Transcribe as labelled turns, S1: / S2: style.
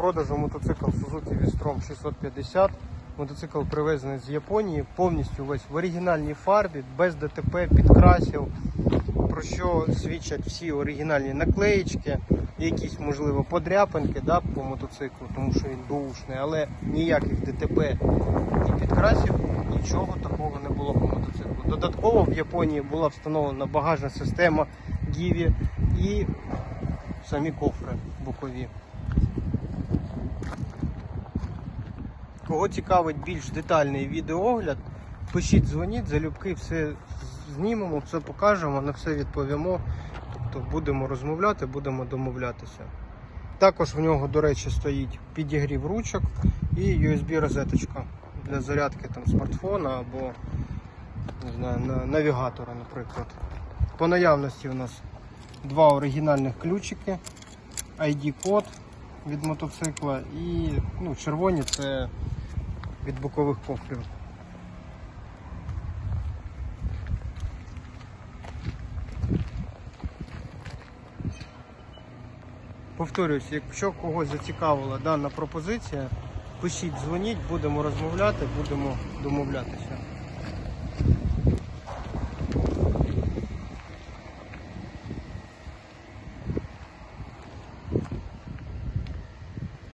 S1: продажу мотоцикл Suzuki V-Strom 650. Мотоцикл привезений з Японії, повністю весь в оригінальній фарбі, без ДТП, підкрасів, про що свідчать всі оригінальні наклеїчки, якісь, можливо, подряпинки да, по мотоциклу, тому що він бушний, але ніяких ДТП і підкрасів, нічого такого не було по мотоциклу. Додатково в Японії була встановлена багажна система Гіві і самі кофри бокові. Кого цікавить більш детальний відеоогляд, пишіть, дзвоніть, залюбки все знімемо, все покажемо, на все відповімо. Тобто будемо розмовляти, будемо домовлятися. Також в нього, до речі, стоїть підігрів ручок і USB розеточка для зарядки там, смартфона або не знаю, навігатора, наприклад. По наявності у нас два оригінальних ключики, ID-код від мотоцикла і ну, червоні це від бокових кофлів. Повторюсь, якщо когось зацікавила дана пропозиція, пишіть, дзвоніть, будемо розмовляти, будемо домовлятися.